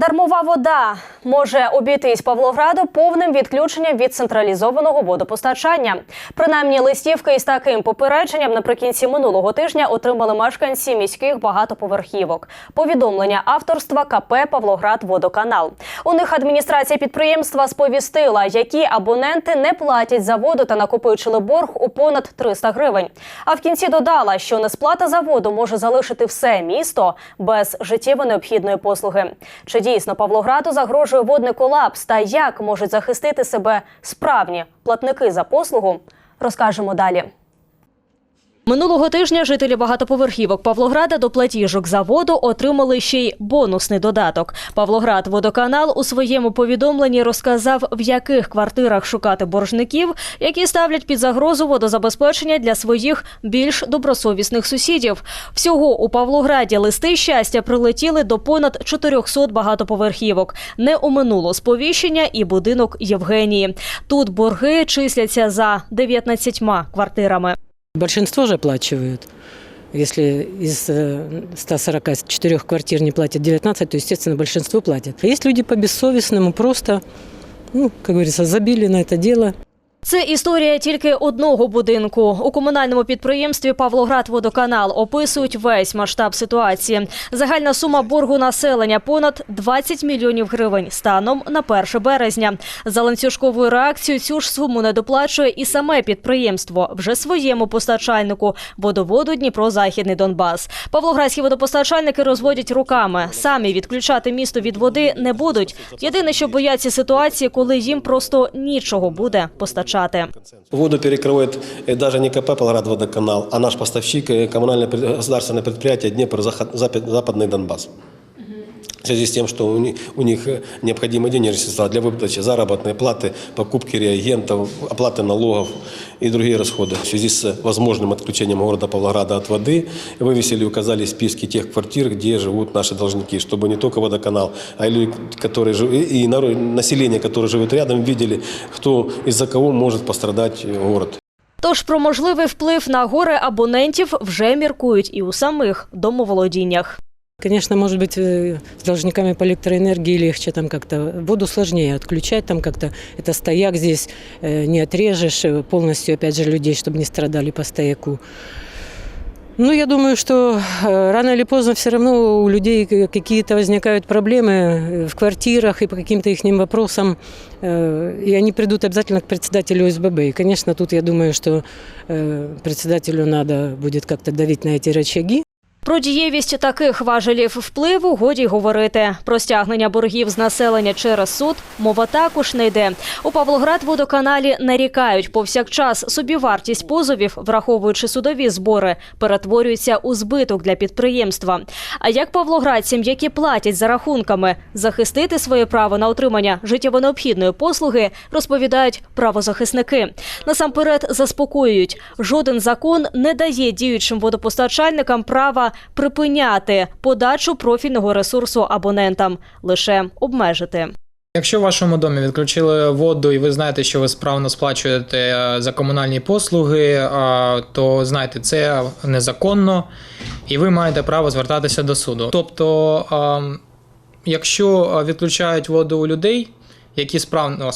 Дармова вода може обійтись Павлограду повним відключенням від централізованого водопостачання. Принаймні, листівки із таким попередженням наприкінці минулого тижня отримали мешканці міських багатоповерхівок. Повідомлення авторства КП Павлоград Водоканал. У них адміністрація підприємства сповістила, які абоненти не платять за воду та накопичили борг у понад 300 гривень. А в кінці додала, що несплата за воду може залишити все місто без життєво необхідної послуги. Чи дійсно Павлограду загрожує водний колапс та як можуть захистити себе справні платники за послугу? Розкажемо далі. Минулого тижня жителі багатоповерхівок Павлограда до платіжок за воду отримали ще й бонусний додаток. Павлоград водоканал у своєму повідомленні розказав, в яких квартирах шукати боржників, які ставлять під загрозу водозабезпечення для своїх більш добросовісних сусідів. Всього у Павлограді листи щастя прилетіли до понад 400 багатоповерхівок. Не оминуло сповіщення і будинок Євгенії. Тут борги числяться за 19 квартирами. Большинство же оплачивают. Если из э, 144 квартир не платят 19, то, естественно, большинство платят. А есть люди по бессовестному, просто, ну, как говорится, забили на это дело. Це історія тільки одного будинку. У комунальному підприємстві Павлоград Водоканал описують весь масштаб ситуації. Загальна сума боргу населення понад 20 мільйонів гривень станом на 1 березня. За ланцюжковою реакцією цю ж суму не доплачує і саме підприємство вже своєму постачальнику водоводу Дніпро Західний Донбас. Павлоградські водопостачальники розводять руками. Самі відключати місто від води не будуть. Єдине, що бояться ситуації, коли їм просто нічого буде постачати Воду перекроет э, даже не КП «Павлоград водоканал», а наш поставщик, э, коммунальное пред- государственное предприятие «Днепр-Западный Донбасс». В связи с тем, что у них, у них э, необходимы денежные средства для выплаты заработной платы, покупки реагентов, оплаты налогов и другие расходы. В связи с возможным отключением города Павлограда от воды вывесили и указали списки тех квартир, где живут наши должники, чтобы не только водоканал, а и люди, которые жив- и и народ- население, которое живет рядом, видели, кто из-за кого может пострадать э, город. Тож про можливий вплив на горе абонентів вже міркують і у самих домоволодіннях. Конечно, может быть, э, с должниками по электроэнергии легче там как-то. Воду сложнее отключать там как-то. Это стояк здесь э, не отрежешь э, полностью, опять же, людей, чтобы не страдали по стояку. Ну, я думаю, что рано или поздно все равно у людей какие-то возникают проблемы в квартирах и по каким-то их вопросам, и они придут обязательно к председателю СББ. И, конечно, тут я думаю, что председателю надо будет как-то давить на эти рычаги. Про дієвість таких важелів впливу годі говорити. Про стягнення боргів з населення через суд мова також не йде. У Павлоград водоканалі нарікають повсякчас собівартість позовів, враховуючи судові збори, перетворюється у збиток для підприємства. А як павлоградцям, які платять за рахунками, захистити своє право на отримання життєво необхідної послуги, розповідають правозахисники. Насамперед заспокоюють, жоден закон не дає діючим водопостачальникам права припиняти подачу профільного ресурсу абонентам, лише обмежити. Якщо в вашому домі відключили воду і ви знаєте, що ви справно сплачуєте е, за комунальні послуги, е, то знайте, це незаконно і ви маєте право звертатися до суду. Тобто, якщо е, відключають воду у людей, які справно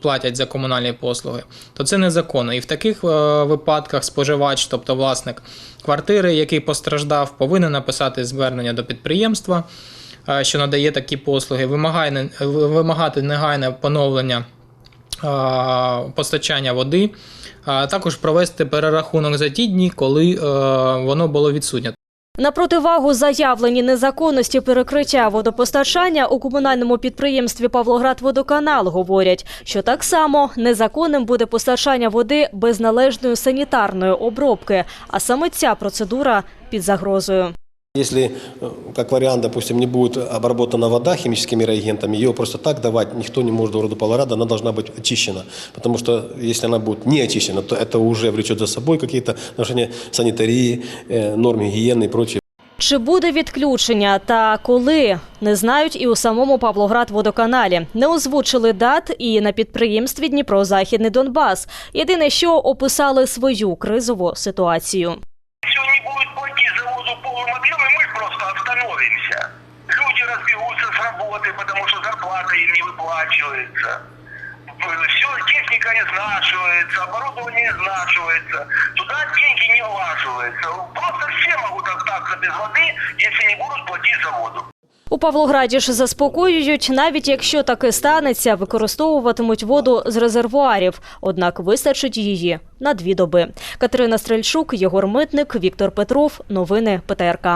платять за комунальні послуги, то це незаконно. І в таких е, випадках споживач, тобто власник квартири, який постраждав, повинен написати звернення до підприємства е, що надає такі послуги, вимагати негайне поновлення е, постачання води, а також провести перерахунок за ті дні, коли воно було відсутнє. На противагу заявлені незаконності перекриття водопостачання у комунальному підприємстві Павлоград-Водоканал говорять, що так само незаконним буде постачання води без належної санітарної обробки, а саме ця процедура під загрозою. Если, э, как вариант, допустим, не будет обработана вода химическими реагентами, ее просто так давать никто не может в городу Павлограда, она должна быть очищена. Потому что если она будет не очищена, то это уже влечет за собой какие-то нарушения санитарии, э, норм гигиены и прочее. Чи буде відключення та коли не знають і у самому Павлоград-водоканалі. Не озвучили дат і на підприємстві Дніпро Західний Донбас. Єдине, що описали свою кризову ситуацію. остановимся. Люди разбегутся с работы, потому что зарплата им не выплачивается. Все, техника изнашивается, оборудование изнашивается. Туда деньги не влаживаются. Просто все могут остаться без воды, если не будут платить за воду. У Павлограді ж заспокоюють, навіть якщо таке станеться, використовуватимуть воду з резервуарів, однак вистачить її на дві доби. Катерина Стрельчук, Єгор Митник, Віктор Петров. Новини ПТРК.